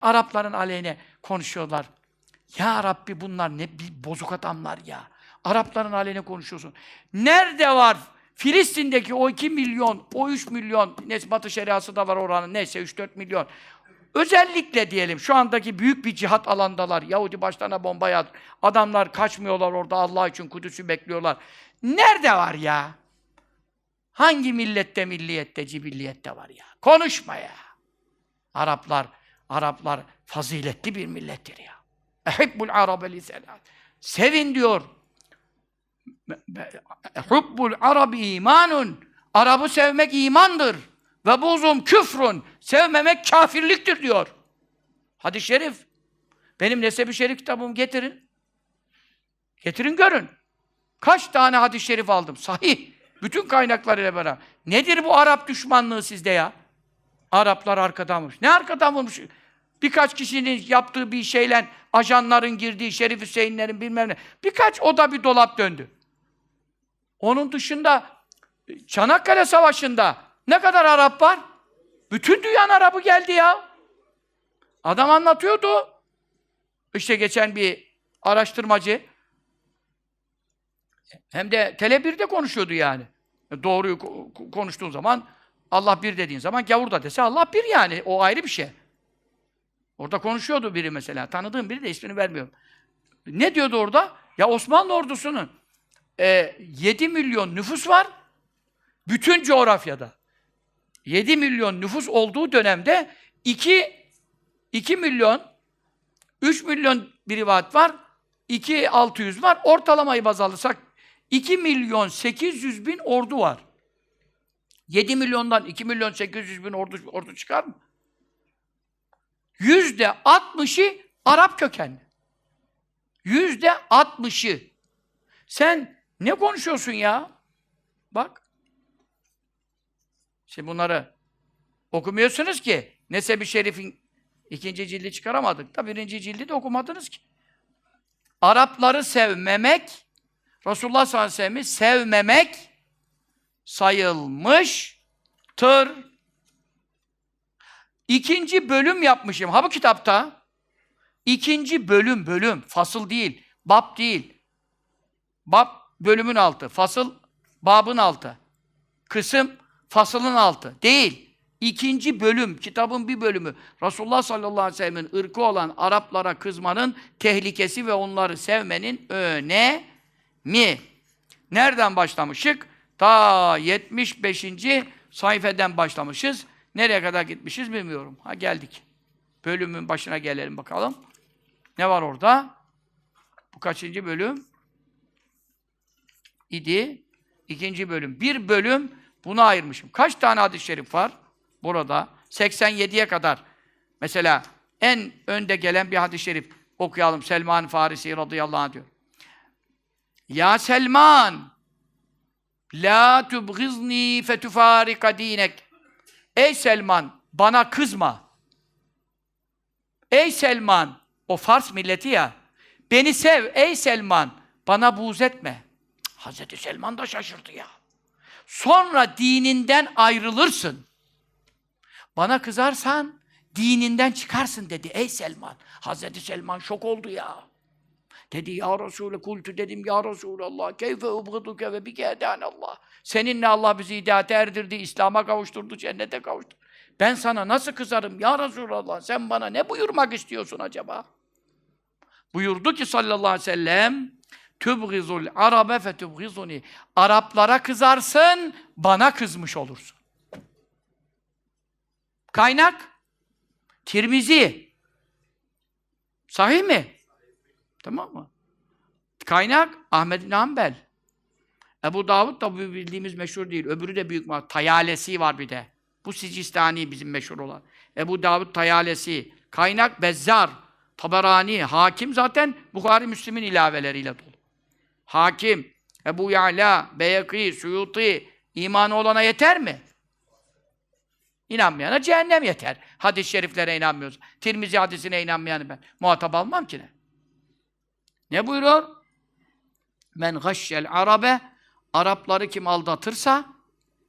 Arapların aleyhine konuşuyorlar. Ya Rabbi bunlar ne bozuk adamlar ya. Arapların aleyhine konuşuyorsun. Nerede var? Filistin'deki o 2 milyon, o 3 milyon, neyse Batı şeriası da var oranın, neyse 3-4 milyon. Özellikle diyelim şu andaki büyük bir cihat alandalar. Yahudi başlarına bomba yağdır. Adamlar kaçmıyorlar orada Allah için Kudüs'ü bekliyorlar. Nerede var ya? Hangi millette, milliyette, cibilliyette var ya? Konuşma ya. Araplar, Araplar faziletli bir millettir ya. Ehibbul arabe li selat. Sevin diyor. Hubbul arabi imanun. Arabı sevmek imandır. Ve buzum küfrün. Sevmemek kafirliktir diyor. Hadis-i şerif. Benim nesebi şerif kitabımı getirin. Getirin görün. Kaç tane hadis-i şerif aldım? Sahih. Bütün kaynaklarıyla beraber. Nedir bu Arap düşmanlığı sizde ya? Araplar arkadan vurmuş. Ne arkadan vurmuş? Birkaç kişinin yaptığı bir şeyle ajanların girdiği, Şerif Hüseyinlerin bilmem ne. Birkaç oda bir dolap döndü. Onun dışında Çanakkale Savaşı'nda ne kadar Arap var? Bütün dünyanın Arabı geldi ya. Adam anlatıyordu. İşte geçen bir araştırmacı hem de Tele 1'de konuşuyordu yani. Doğruyu ko- konuştuğun zaman Allah bir dediğin zaman gavur da dese Allah bir yani. O ayrı bir şey. Orada konuşuyordu biri mesela. Tanıdığım biri de ismini vermiyorum. Ne diyordu orada? Ya Osmanlı ordusunun e, 7 milyon nüfus var. Bütün coğrafyada. 7 milyon nüfus olduğu dönemde 2 2 milyon 3 milyon bir rivayet var. 2 600 var. Ortalamayı baz alırsak 2 milyon 800 bin ordu var. 7 milyondan 2 milyon 800 bin ordu, ordu çıkar mı? Yüzde 60'ı Arap kökenli. Yüzde 60'ı. Sen ne konuşuyorsun ya? Bak. Şimdi bunları okumuyorsunuz ki. Nesebi Şerif'in ikinci cildi çıkaramadık da birinci cildi de okumadınız ki. Arapları sevmemek, Resulullah sallallahu aleyhi ve sellem'i sevmemek sayılmıştır. İkinci bölüm yapmışım. Ha bu kitapta ikinci bölüm, bölüm, fasıl değil, bab değil. Bab bölümün altı, fasıl babın altı. Kısım fasılın altı. Değil. İkinci bölüm, kitabın bir bölümü. Resulullah sallallahu aleyhi ve sellem'in ırkı olan Araplara kızmanın tehlikesi ve onları sevmenin önemi. Nereden başlamışık? Ta 75. sayfeden başlamışız. Nereye kadar gitmişiz bilmiyorum. Ha geldik. Bölümün başına gelelim bakalım. Ne var orada? Bu kaçıncı bölüm? idi. İkinci bölüm. Bir bölüm buna ayırmışım. Kaç tane hadis-i şerif var burada? 87'ye kadar. Mesela en önde gelen bir hadis-i şerif okuyalım. Selman Farisi radıyallahu anh diyor. Ya Selman La tubghizni fetufarika dinek Ey Selman bana kızma. Ey Selman o Fars milleti ya beni sev ey Selman bana buğz etme. Hazreti Selman da şaşırdı ya. Sonra dininden ayrılırsın. Bana kızarsan dininden çıkarsın dedi ey Selman. Hazreti Selman şok oldu ya. Dedi ya Resulü kultu dedim ya Resulallah keyfe ubgıduke ve bike Allah. Seninle Allah bizi hidayete erdirdi, İslam'a kavuşturdu, cennete kavuşturdu. Ben sana nasıl kızarım ya Resulallah? Sen bana ne buyurmak istiyorsun acaba? Buyurdu ki sallallahu aleyhi ve sellem tübgizul arabe fe tübgizuni. Araplara kızarsın, bana kızmış olursun. Kaynak Tirmizi. Sahih mi? Tamam mı? Kaynak Ahmed bin Hanbel. Ebu Davud da bu bildiğimiz meşhur değil. Öbürü de büyük mal. Tayalesi var bir de. Bu Sicistani bizim meşhur olan. Ebu Davud Tayalesi. Kaynak Bezzar. Taberani. Hakim zaten Bukhari Müslim'in ilaveleriyle dolu. Hakim. Ebu Ya'la, Beyaki, Suyuti. imanı olana yeter mi? İnanmayana cehennem yeter. Hadis-i şeriflere inanmıyoruz. Tirmizi hadisine inanmayanı ben muhatap almam ki ne? Ne buyuruyor? Men gashşel arabe Arapları kim aldatırsa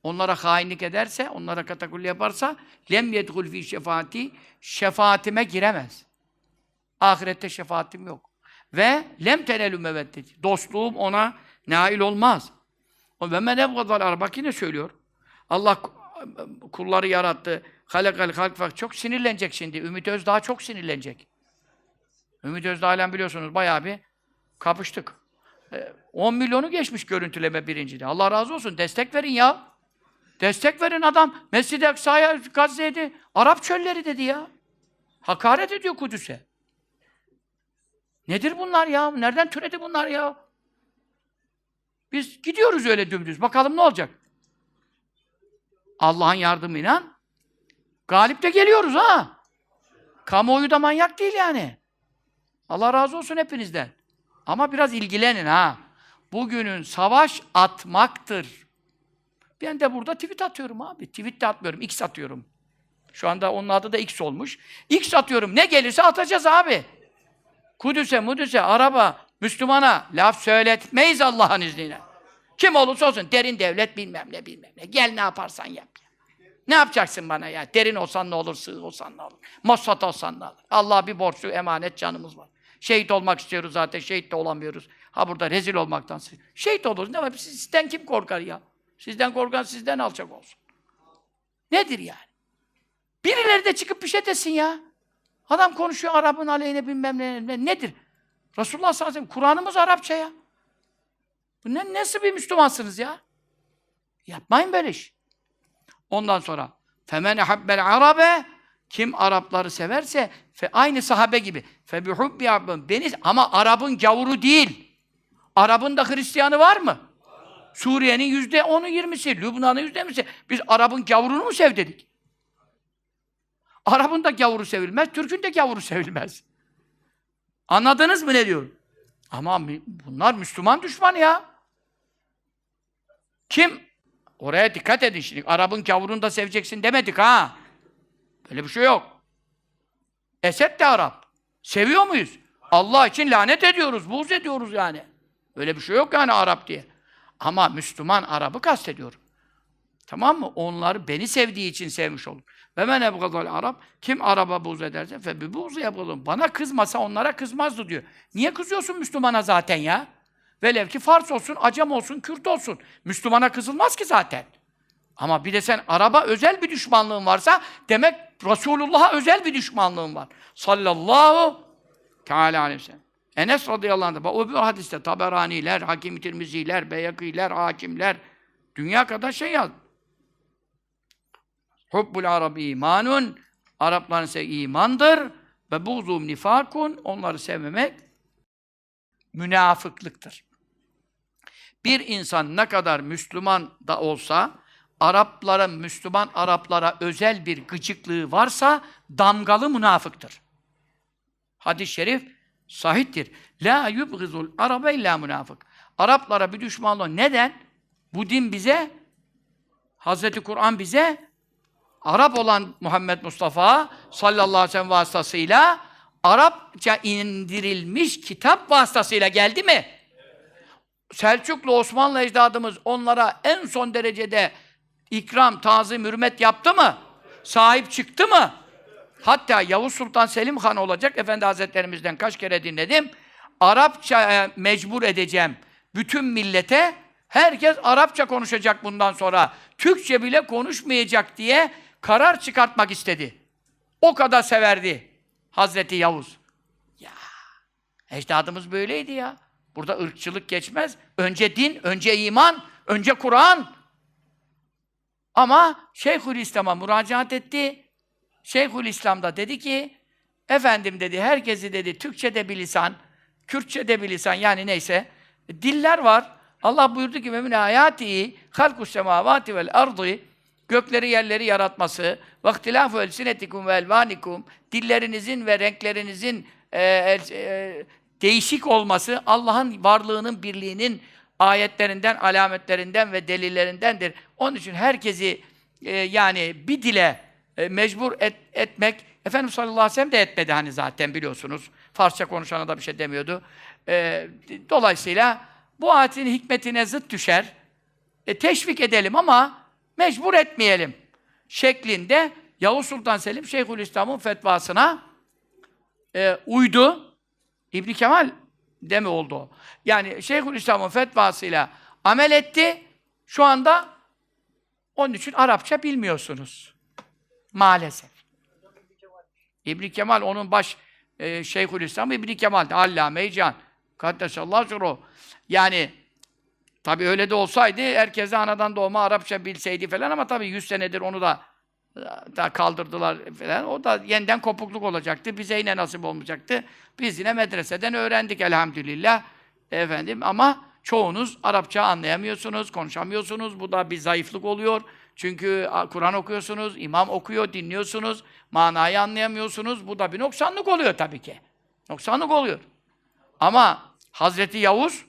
onlara hainlik ederse, onlara katakulli yaparsa lem yedhul fi şefaati şefaatime giremez. Ahirette şefaatim yok. Ve lem tenelü meveddeti. Dostluğum ona nail olmaz. O ve men ebgadal Bak yine söylüyor. Allah kulları yarattı. Halekal halk. Çok sinirlenecek şimdi. Ümit Özdağ çok sinirlenecek. Ümit Özdağ'la biliyorsunuz bayağı bir kapıştık. Ee, 10 milyonu geçmiş görüntüleme birinciliği. Allah razı olsun. Destek verin ya. Destek verin adam. Mescid-i Aksa'ya, Gazze'de Arap çölleri dedi ya. Hakaret ediyor Kudüs'e. Nedir bunlar ya? Nereden türedi bunlar ya? Biz gidiyoruz öyle dümdüz. Bakalım ne olacak? Allah'ın yardımıyla galip de geliyoruz ha. Kamuoyu da manyak değil yani. Allah razı olsun hepinizden. Ama biraz ilgilenin ha. Bugünün savaş atmaktır. Ben de burada tweet atıyorum abi. Tweet de atmıyorum, X atıyorum. Şu anda onun adı da X olmuş. X atıyorum. Ne gelirse atacağız abi. Kudüs'e, Mudüs'e, araba, Müslümana laf söyletmeyiz Allah'ın izniyle. Kim olursa olsun, derin devlet bilmem ne bilmem ne. Gel ne yaparsan yap. Ne yapacaksın bana ya? Derin olsan ne olur, sığ olsan ne olur? Mossad olsan ne olur? Allah bir borçlu, emanet canımız var. Şehit olmak istiyoruz zaten, şehit de olamıyoruz. Ha burada rezil olmaktan. Şehit oluruz. Var? Sizden kim korkar ya? Sizden korkan sizden alçak olsun. Nedir yani? Birileri de çıkıp bir şey desin ya. Adam konuşuyor Arap'ın aleyhine bilmem ne, ne nedir? Resulullah sallallahu aleyhi ve sellem Kur'an'ımız Arapça ya. Bu ne, nasıl bir Müslümansınız ya? Yapmayın böyle iş. Ondan sonra femen habbel arabe kim Arapları severse fe aynı sahabe gibi fe bihubbi beni ama Arap'ın gavuru değil. Arap'ın da Hristiyanı var mı? Suriye'nin yüzde onu yirmisi, Lübnan'ın yüzde yirmisi. Biz Arap'ın gavurunu mu sevdedik? Arap'ın da gavuru sevilmez, Türk'ün de gavuru sevilmez. Anladınız mı ne diyorum? Ama bunlar Müslüman düşman ya. Kim? Oraya dikkat edin şimdi. Arap'ın gavurunu da seveceksin demedik ha. Böyle bir şey yok. Esed de Arap. Seviyor muyuz? Allah için lanet ediyoruz, buğz ediyoruz yani. Öyle bir şey yok yani Arap diye. Ama Müslüman Arap'ı kastediyorum. Tamam mı? Onları beni sevdiği için sevmiş olur. Ve men ebgadal Arap kim Arap'a buğz ederse fe bi buğz yapalım. Bana kızmasa onlara kızmazdı diyor. Niye kızıyorsun Müslümana zaten ya? Velev ki Fars olsun, Acem olsun, Kürt olsun. Müslümana kızılmaz ki zaten. Ama bir de sen Arap'a özel bir düşmanlığın varsa demek Resulullah'a özel bir düşmanlığın var. Sallallahu Teala aleyhi ve. Enes radıyallahu anh, o bir hadiste Taberaniler, Hakim-i Tirmiziler, Beyakiler, Hakimler, dünya kadar şey yaz. Hubbul Arabi imanun, Arapların ise imandır ve buğzum nifakun, onları sevmemek münafıklıktır. Bir insan ne kadar Müslüman da olsa, Araplara, Müslüman Araplara özel bir gıcıklığı varsa damgalı münafıktır. Hadis-i şerif sahiptir. La yubgizul arabe illa münafık. Araplara bir düşmanlığı neden? Bu din bize Hazreti Kur'an bize Arap olan Muhammed Mustafa sallallahu aleyhi ve sellem vasıtasıyla Arapça indirilmiş kitap vasıtasıyla geldi mi? Selçuklu Osmanlı ecdadımız onlara en son derecede ikram, tazim, hürmet yaptı mı? Sahip çıktı mı? Hatta Yavuz Sultan Selim Han olacak Efendi Hazretlerimizden kaç kere dinledim. Arapça mecbur edeceğim bütün millete. Herkes Arapça konuşacak bundan sonra. Türkçe bile konuşmayacak diye karar çıkartmak istedi. O kadar severdi Hazreti Yavuz. Ya ecdadımız böyleydi ya. Burada ırkçılık geçmez. Önce din, önce iman, önce Kur'an. Ama Şeyhülislam'a müracaat etti. Şeyhülislam da dedi ki, efendim dedi, herkesi dedi, Türkçe de bilisan, Kürtçe de bilisan, yani neyse, diller var. Allah buyurdu ki, memine hayati, semavati vel ardı, gökleri yerleri yaratması, elsinetikum ve elvanikum, dillerinizin ve renklerinizin e, e, değişik olması, Allah'ın varlığının, birliğinin ayetlerinden, alametlerinden ve delillerindendir. Onun için herkesi e, yani bir dile e, mecbur et, etmek, Efendimiz sallallahu aleyhi ve sellem de etmedi hani zaten biliyorsunuz. Farsça konuşana da bir şey demiyordu. E, dolayısıyla bu ayetin hikmetine zıt düşer. E, teşvik edelim ama mecbur etmeyelim şeklinde Yavuz Sultan Selim Şeyhülislam'ın fetvasına e, uydu. İbn Kemal de mi oldu? Yani Şeyhülislam'ın fetvasıyla amel etti. Şu anda onun için Arapça bilmiyorsunuz. Maalesef. İbn Kemal onun baş e, Şeyhülislam İbn Kemal Allame-i Can. Kaddesallahu sürruh. Yani tabii öyle de olsaydı herkese anadan doğma Arapça bilseydi falan ama tabii 100 senedir onu da da kaldırdılar falan. O da yeniden kopukluk olacaktı. Bize yine nasip olmayacaktı. Biz yine medreseden öğrendik elhamdülillah. Efendim ama çoğunuz Arapça anlayamıyorsunuz, konuşamıyorsunuz. Bu da bir zayıflık oluyor. Çünkü Kur'an okuyorsunuz, imam okuyor, dinliyorsunuz. Manayı anlayamıyorsunuz. Bu da bir noksanlık oluyor tabii ki. Noksanlık oluyor. Ama Hazreti Yavuz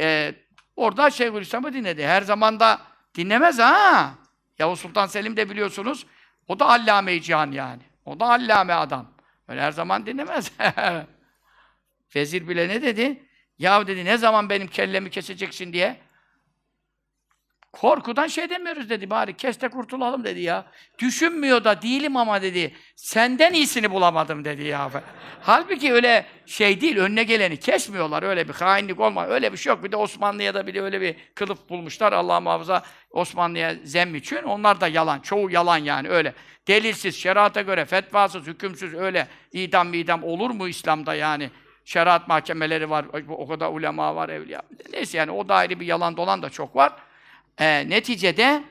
e, orada Şeyhülislam'ı dinledi. Her zaman da dinlemez ha. Yavuz Sultan Selim de biliyorsunuz. O da allame-i cihan yani. O da allame adam. Öyle her zaman dinlemez. Vezir bile ne dedi? Ya dedi ne zaman benim kellemi keseceksin diye. Korkudan şey demiyoruz dedi bari kes de kurtulalım dedi ya. Düşünmüyor da değilim ama dedi. Senden iyisini bulamadım dedi ya. Halbuki öyle şey değil önüne geleni kesmiyorlar. Öyle bir hainlik olma. Öyle bir şey yok. Bir de Osmanlı'ya da bir de öyle bir kılıf bulmuşlar. Allah muhafaza Osmanlı'ya zem için. Onlar da yalan. Çoğu yalan yani öyle. Delilsiz, şerata göre, fetvasız, hükümsüz öyle idam midam olur mu İslam'da yani? Şeriat mahkemeleri var, o kadar ulema var, evliya. Neyse yani o da ayrı bir yalan dolan da çok var. Ee, neticede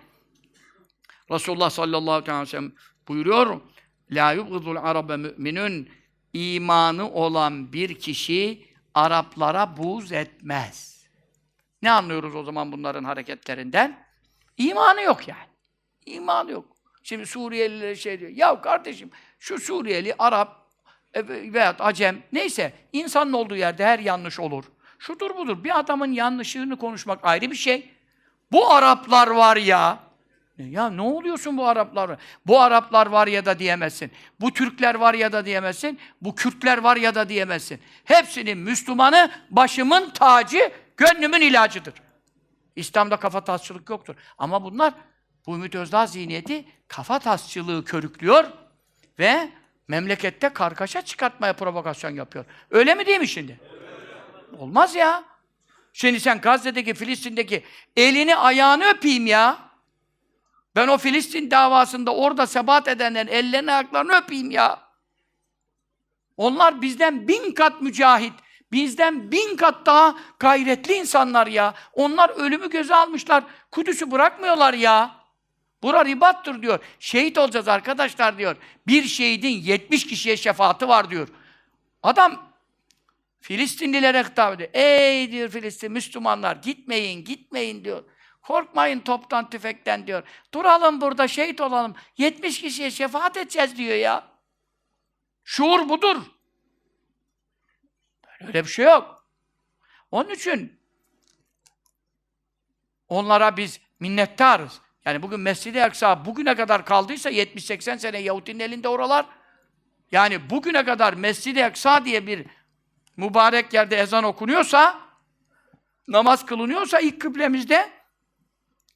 Resulullah sallallahu aleyhi ve sellem buyuruyor La yubgıdul arabe müminün imanı olan bir kişi Araplara buğz etmez. Ne anlıyoruz o zaman bunların hareketlerinden? İmanı yok yani. İmanı yok. Şimdi Suriyeliler şey diyor. Ya kardeşim şu Suriyeli, Arap e, veyahut Acem neyse insanın olduğu yerde her yanlış olur. Şudur budur. Bir adamın yanlışını konuşmak ayrı bir şey. Bu Araplar var ya, ya ne oluyorsun bu Araplar? Bu Araplar var ya da diyemezsin. Bu Türkler var ya da diyemezsin. Bu Kürtler var ya da diyemezsin. Hepsinin Müslümanı başımın tacı, gönlümün ilacıdır. İslam'da kafa tasçılık yoktur. Ama bunlar bu Ümit Özdağ zihniyeti kafa tasçılığı körüklüyor ve memlekette kargaşa çıkartmaya provokasyon yapıyor. Öyle mi değil mi şimdi? Olmaz ya. Şimdi sen Gazze'deki, Filistin'deki elini ayağını öpeyim ya. Ben o Filistin davasında orada sebat edenlerin ellerini ayaklarını öpeyim ya. Onlar bizden bin kat mücahit, bizden bin kat daha gayretli insanlar ya. Onlar ölümü göze almışlar, Kudüs'ü bırakmıyorlar ya. Bura ribattır diyor. Şehit olacağız arkadaşlar diyor. Bir şehidin 70 kişiye şefaati var diyor. Adam Filistinlilere hitap ediyor. Ey diyor Filistin Müslümanlar gitmeyin, gitmeyin diyor. Korkmayın toptan, tüfekten diyor. Duralım burada, şehit olalım. 70 kişiye şefaat edeceğiz diyor ya. Şuur budur. Öyle bir şey yok. Onun için onlara biz minnettarız. Yani bugün Mescid-i Aksa bugüne kadar kaldıysa 70-80 sene Yahudinin elinde oralar. Yani bugüne kadar Mescid-i Aksa diye bir mübarek yerde ezan okunuyorsa, namaz kılınıyorsa ilk kıblemizde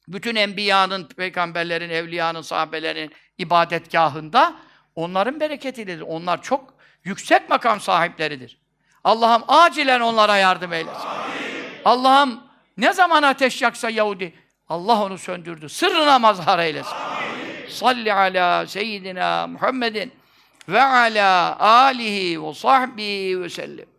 bütün enbiyanın, peygamberlerin, evliyanın, sahabelerin ibadetgahında onların bereketidir. Onlar çok yüksek makam sahipleridir. Allah'ım acilen onlara yardım eylesin. Allah'ım ne zaman ateş yaksa Yahudi, Allah onu söndürdü. Sırrına mazhar eylesin. Salli ala seyyidina Muhammedin ve ala alihi ve sahbihi ve sellem.